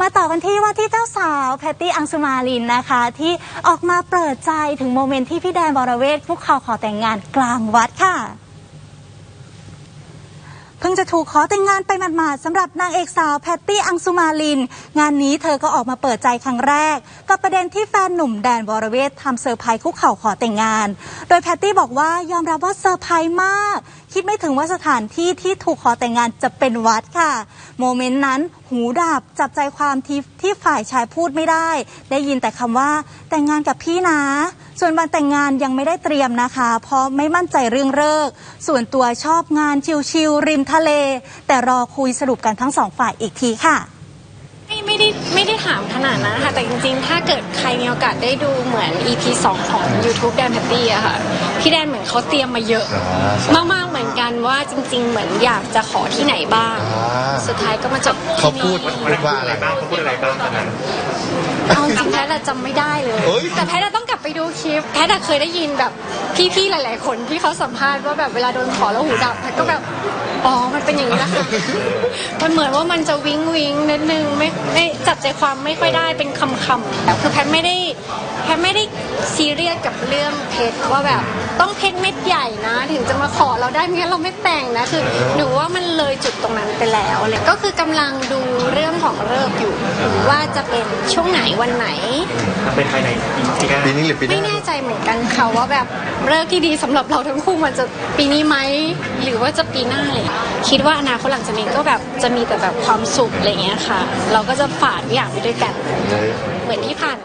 มาต่อกันที่ว่าที่เจ้าสาวแพตตี้อังสุมาลินนะคะ ที่ออกมาเปิดใจถึงโมเมนต์ที่พี่แดนบรเวศคุกเข่าขอแต่งงานกลางวัดค่ะ เพิ่งจะถูกขอแต่งงานไปหมาดๆสำหรับนางเอกสาวแพตตี้อังสุมาลิน งานนี้เธอก็ออกมาเปิดใจครั้งแรก กับประเด็นที่แฟนหนุ่มแดนวรเวททำเซอร์ไพรส์คุกเข่าขอแต่งงาน โดยแพตตี้บอกว่ายอมรับว่าเซอร์ไพรส์มาก คิดไม่ถึงว่าสถานที่ที่ถูกขอแต่งงานจะเป็นวัดค่ะ โมเมนต์นั้นหูดับจับใจความที่ที่ฝ่ายชายพูดไม่ได้ ได้ยินแต่คำว่าแต่งงานกับพี่นะ ส่วนวันแต่งงานยังไม่ได้เตรียมนะคะ เพราะไม่มั่นใจเรื่องเลิกษ์ส่วนตัวชอบงานชิลๆริมทะเล แต่รอคุยสรุปกันทั้งสองฝ่ายอีกทีค่ะไม่ไม่ได้ไม่ได้ถามขนาดนั้นค่ะแต่จริงๆ ถ้าเกิดใครมีโอกาสได้ดูเหมือน EP 2 ของ YouTube แดนแพตตี้อะค่ะ พี่แดนเหมือนเขาเตรียมมาเยอะ มากๆเหมือนกันว่าจริง ๆ เหมือนอยากจะขอที่ไหนบ้างอ่าสุดท้ายก็มาจบเขาพูดที่นี่พูดว่าอะไรบ้างเขาพูดอะไรบ้างตอนนั้นเอาจริงๆแพทย์อะจำไม่ได้เลยเอ้ยแต่แพทย์อะต้องกลับ ไปดูคลิปแพทย์อะเคยได้ยินแบบพี่ๆหลาย ๆ คนที่เขาสัมภาษณ์ว่าแบบเวลาโดนขอแล้วหูดับแพทย์ก็แบบอ๋อมันเป็นอย่างนี้นะคะมันเหมือนว่ามันจะวิงวิงนิดนึงไม่ไม่จับใจความไม่ค่อยได้เป็นคำคำๆแต่คือแพทย์ไม่ได้แพทย์ไม่ได้ซีเรียสกับเรื่องเพชรว่าแบบต้องเพชรเม็ดใหญ่นะ ถึงจะมาขอเราได้ไม่งั้นเราไม่แต่งนะคือหนูว่ามันเลยจุดตรงนั้นไปแล้วเลยก็คือกำลังดูเรื่องของเลิกษ์อยู่ว่าจะเป็นช่วงไหนวันไหนเป็นภายในปีหน้าปีนี้หรือปีหไม่น้า แน่ใจเหมือนกันค่ะว่าแบบเลิกที่ดีสำหรับเราทั้งคู่มันจะปีนี้ไหมหรือว่าจะปีหน้าเลยคิดว่าอนาคตหลังจากนี้ก็แบบจะมีแต่แบบความสุขอะไรอย่างเงี้ยค่ะ เราก็จะฝ่าทุกอย่างไปด้วยกัน เหมือนที่ผ่าน